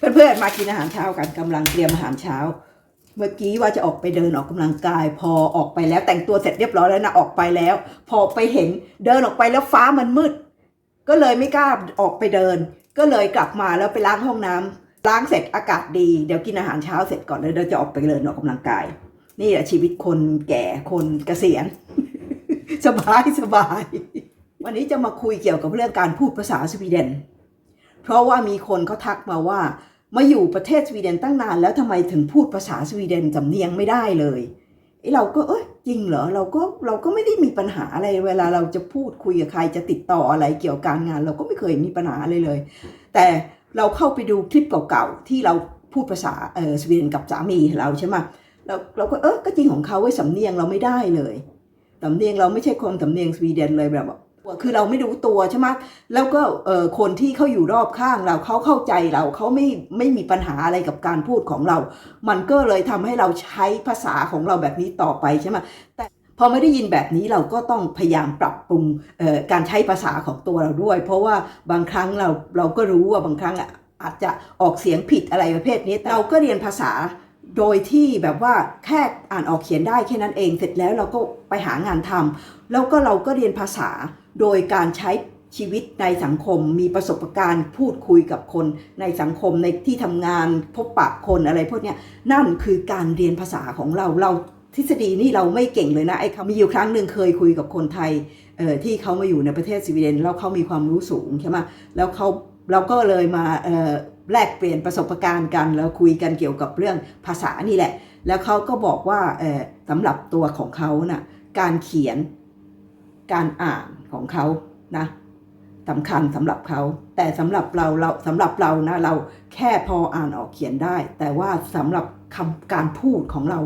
เพื่อนๆมากินอาหารเช้ากันกำลังเตรียมอาหารเช้า เมื่อกี้ว่าจะออกไปเดินออกกำลังกาย พอออกไปแล้วแต่งตัวเสร็จเรียบร้อยแล้วนะออกไปแล้ว พอไปเห็นเดินออกไปแล้วฟ้ามันมืด ก็เลยไม่กล้าออกไปเดิน ก็เลยกลับมาแล้วไปล้างห้องน้ำล้างเสร็จอากาศดีเดี๋ยวกินอาหารเช้าเสร็จก่อนแล้วเดี๋ยวจะออกไปเดินออกกำลังกาย นี่แหละชีวิตคนแก่คนเกษียณสบายสบายวันนี้จะมาคุยเกี่ยวกับเรื่องการพูดภาษาสวีเดน เพราะว่ามีคนเขาทักมาว่า มาอยู่ประเทศสวีเดนตั้งนาน แล้วทำไมถึงพูดภาษาสวีเดนสำเนียงไม่ได้เลยไอ้เราก็เอ้ยจริงเหรอเราก็เราก็ไม่ได้มีปัญหาอะไรเวลาเราจะพูดคุยกับใครจะติดต่ออะไรเกี่ยวกับการงาน เราก็ไม่เคยมีปัญหาอะไรเลย แต่เราเข้าไปดูคลิปเก่าๆที่เราพูดภาษาเออสวีเดนกับสามีเราใช่ไหมเราเราก็เออก็จริงของเขาไว้สำเนียงเราไม่ได้เลยสำเนียงเราไม่ใช่คนสำเนียงสวีเดนเลยแบบ คือเราไม่รู้ตัวใช่ไหมแล้วก็เออคนที่เขาอยู่รอบข้างเราเขาเข้าใจเราเขาไม่ไม่มีปัญหาอะไรกับการพูดของเรา มันก็เลยทำให้เราใช้ภาษาของเราแบบนี้ต่อไปใช่ไหมแต่พอไม่ได้ยินแบบนี้เราก็ต้องพยายามปรับปรุงการใช้ภาษาของตัวเราด้วย เพราะว่าบางครั้งเราเราก็รู้ว่าบางครั้งอะอาจจะออกเสียงผิดอะไรประเภทนี้เราก็เรียนภาษาโดยที่แบบว่าแค่อ่านออกเขียนได้แค่นั้นเองเสร็จแล้วเราก็ไปหางานทำแล้วก็เราก็เรียนภาษา โดยการใช้ชีวิตในสังคมมีประสบการณ์พูดคุยกับคนในสังคมในที่ทำงานพบปะคนอะไรพวกนี้นั่นคือการเรียนภาษาของเราเราทฤษฎีนี่เราไม่เก่งเลยนะไอ้คำมีอยู่ครั้งหนึ่งเคยคุยกับคนไทยเอ่อที่เขามาอยู่ในประเทศสวีเดนแล้วเขามีความรู้สูงใช่ไหมแล้วเขาเราก็เลยมาเอ่อแลกเปลี่ยนประสบการณ์กันแล้วคุยกันเกี่ยวกับเรื่องภาษานี่แหละ แล้วเขาก็บอกว่าเอ่อสำหรับตัวของเขาน่ะการเขียน การอ่านของเขานะสำคัญสำหรับเขา แต่สำหรับเราเราสำหรับเรานะเราแค่พออ่านออกเขียนได้ แต่ว่าสำหรับคำการพูดของเรา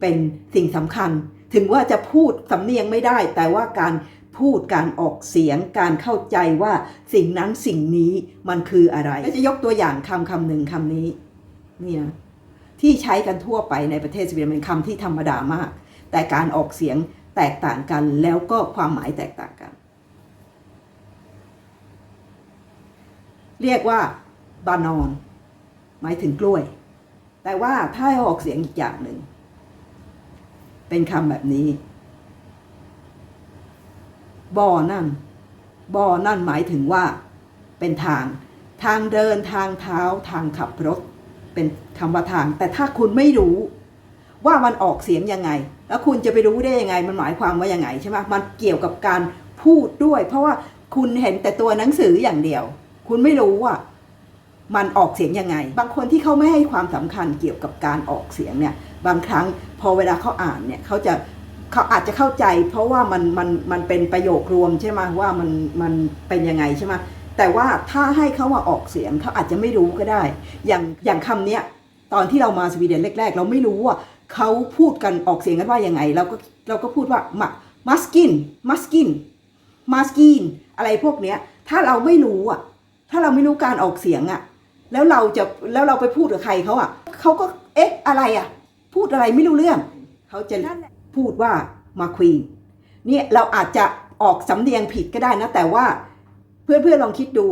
เป็นสิ่งสำคัญ ถึงว่าจะพูดสำเนียงไม่ได้ แต่ว่าการพูดการออกเสียงการเข้าใจว่าสิ่งนั้นสิ่งนี้มันคืออะไรก็จะยกตัวอย่างคำคำหนึ่งคำนี้นี่นะที่ใช้กันทั่วไปในประเทศสวีเดนเป็นคำที่ธรรมดามาก แต่การออกเสียง แตกต่างกันแล้วก็ความหมายแตกต่างกัน เรียกว่าบานอน หมายถึงกล้วย แต่ว่าถ้าออกเสียงอีกอย่างหนึ่ง เป็นคำแบบนี้บ่อนั่นบ่อนั่นหมายถึงว่า เป็นทาง ทางเดินทางเท้าทางขับรถ เป็นคำว่าทาง แต่ถ้าคุณไม่รู้ ว่ามันออกเสียงยังไง แล้วคุณจะไปรู้ได้ยังไง มันหมายความว่ายังไงใช่ไหมมันเกี่ยวกับการพูดด้วย เพราะว่าคุณเห็นแต่ตัวหนังสืออย่างเดียว คุณไม่รู้ว่ามันออกเสียงยังไง บางคนที่เขาไม่ให้ความสำคัญเกี่ยวกับการออกเสียงเนี่ย บางครั้งพอเวลาเขาอ่านเนี่ยเขาจะเขาอาจจะเข้าใจ เพราะว่ามันมันมันเป็นประโยครวมใช่ไหมว่ามันมันเป็นยังไงใช่ไหมแต่ว่าถ้าให้เขามาออกเสียงเขาอาจจะไม่รู้ก็ได้ อย่างอย่างคำเนี้ยตอนที่เรามาสวีเดนแรก ๆ เราไม่รู้ว่า เขาพูดกันออกเสียงกันว่ายังไง เราก็เราก็พูดว่ามามัสกินมัสกินมัสกินอะไรพวกเนี้ย ถ้าเราไม่รู้อะ ถ้าเราไม่รู้การออกเสียงอะ แล้วเราจะแล้วเราไปพูดกับใครเขาอะเขาก็เอ๊ะอะไรอะ พูดอะไรไม่รู้เรื่อง เขาจะพูดว่ามาควีนเนี่ยเราอาจจะออกสำเนียงผิดก็ได้นะ แต่ว่าเพื่อนๆลองคิดดู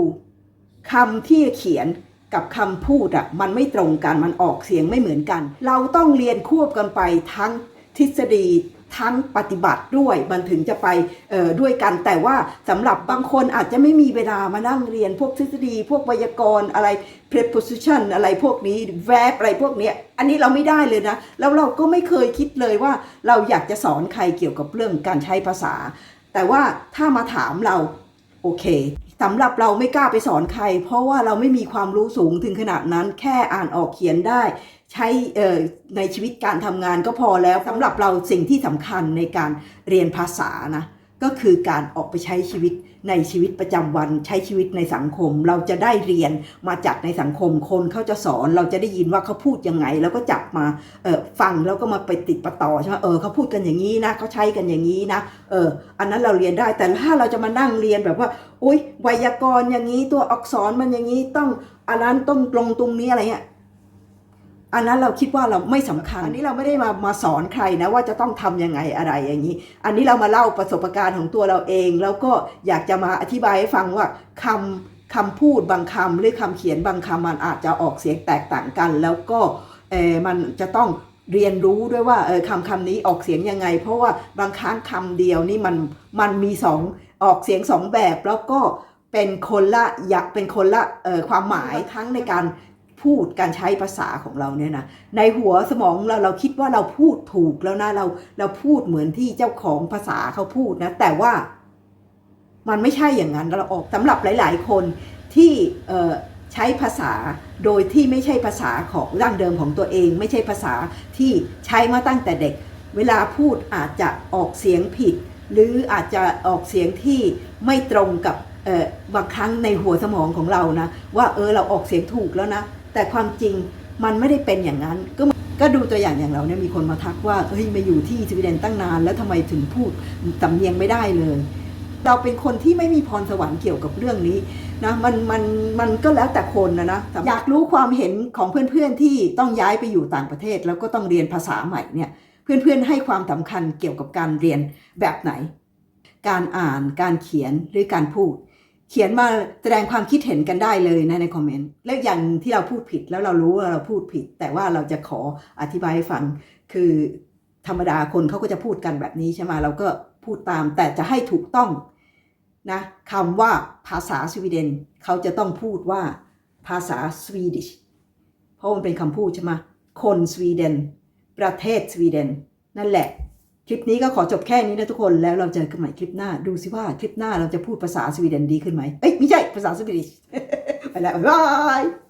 คำที่เขียน กับคำพูดอะมันไม่ตรงกันมันออกเสียงไม่เหมือนกัน เราต้องเรียนควบกันไปทั้งทฤษฎีทั้งปฏิบัติด้วยมันถึงจะไปออด้วยกัน แต่ว่าสำหรับบางคนอาจจะไม่มีเวลามานั่งเรียนพวกทฤษฎี พวกไวยากรณ์อะไร preposition อะไรพวกนี้ verb อะไรพวกเนี้ยอันนี้เราไม่ได้เลยนะ แล้วเราก็ไม่เคยคิดเลยว่าเราอยากจะสอนใครเกี่ยวกับเรื่องการใช้ภาษา แต่ว่าถ้ามาถามเราโอเค สำหรับเราไม่กล้าไปสอนใคร เพราะว่าเราไม่มีความรู้สูงถึงขนาดนั้น แค่อ่านออกเขียนได้ ใช้ในชีวิตการทำงานก็พอแล้วสำหรับเราสิ่งที่สำคัญในการเรียนภาษานะก็คือการออกไปใช้ชีวิต ในชีวิตประจำวันใช้ชีวิตในสังคม เราจะได้เรียนมาจากในสังคมคนเขาจะสอนเราจะได้ยินว่าเขาพูดยังไง แล้วก็จับมาเออฟังแล้วก็มาไปติดประต่อใช่ไหมเออเขาพูดกันอย่างนี้นะเขาใช้กันอย่างนี้นะเอออันนั้นเราเรียนได้แต่ถ้าเราจะมานั่งเรียนแบบว่าอุ้ยไวยากรณ์อย่างนี้ตัวอักษรมันอย่างนี้ต้องอันนั้นต้องตรงตรงนี้อะไรเงี้ย อันนั้นเราคิดว่าเราไม่สำคัญ อันนี้เราไม่ได้มามาสอนใครนะว่าจะต้องทำยังไงอะไรอย่างนี้ อันนี้เรามาเล่าประสบการณ์ของตัวเราเอง แล้วก็อยากจะมาอธิบายให้ฟังว่าคำคำพูดบางคำหรือคำเขียนบางคำมันอาจจะออกเสียงแตกต่างกัน แล้วก็เออมันจะต้องเรียนรู้ด้วยว่าเออคำคำนี้ออกเสียงยังไง เพราะว่าบางครั้งคำเดียวนี่มันมันมีสองออกเสียงสองแบบแล้วก็เป็นคนละอยากเป็นคนละเออความหมายทั้งในการ พูดการใช้ภาษาของเราเนี่ยนะในหัวสมองเราเราคิดว่าเราพูดถูกแล้วนะเราเราพูดเหมือนที่เจ้าของภาษาเขาพูดนะ แต่ว่ามันไม่ใช่อย่างนั้นเราออกสำหรับหลาย ๆ คนที่ใช้ภาษาโดยที่ไม่ใช่ภาษาของร่างเดิมของตัวเอง ไม่ใช่ภาษาที่ใช้มาตั้งแต่เด็ก เวลาพูดอาจจะออกเสียงผิด หรืออาจจะออกเสียงที่ไม่ตรงกับบางครั้งในหัวสมองของเรานะว่าเออเราออกเสียงถูกแล้วนะ แต่ความจริงมันไม่ได้เป็นอย่างนั้น ก็ก็ดูตัวอย่างอย่างเราเนี่ยมีคนมาทักว่าเฮ้ยมาอยู่ที่สวีเดนตั้งนาน แล้วทำไมถึงพูดสำเนียงไม่ได้เลย เราเป็นคนที่ไม่มีพรสวรรค์เกี่ยวกับเรื่องนี้นะมันมันมันก็แล้วแต่คนนะนะอยากรู้ความเห็นของเพื่อนๆที่ต้องย้ายไปอยู่ต่างประเทศ แล้วก็ต้องเรียนภาษาใหม่เนี่ยเพื่อนๆให้ความสำคัญเกี่ยวกับการเรียนแบบไหน การอ่านการเขียนหรือการพูด เขียนมาแสดงความคิดเห็นกันได้เลยนะในคอมเมนต์แล้วอย่างที่เราพูดผิดแล้วเรารู้ว่าเราพูดผิด แต่ว่าเราจะขออธิบายให้ฟังคือธรรมดาคนเขาก็จะพูดกันแบบนี้ใช่ไหมเราก็พูดตามแต่จะให้ถูกต้องนะคำว่าภาษาสวีเดนเขาจะต้องพูดว่าภาษาสวีดิชเพราะมันเป็นคำพูดใช่ไหมคนสวีเดน ประเทศสวีเดน นั่นแหละ คลิปนี้ก็ขอจบแค่นี้นะทุกคนแล้วเราเจอกันใหม่คลิปหน้า ดูสิว่าคลิปหน้าเราจะพูดภาษาสวีเดนดีขึ้นไหมเอ้ยไม่ใช่ภาษาสวีดิชไปแล้วบ๊ายบาย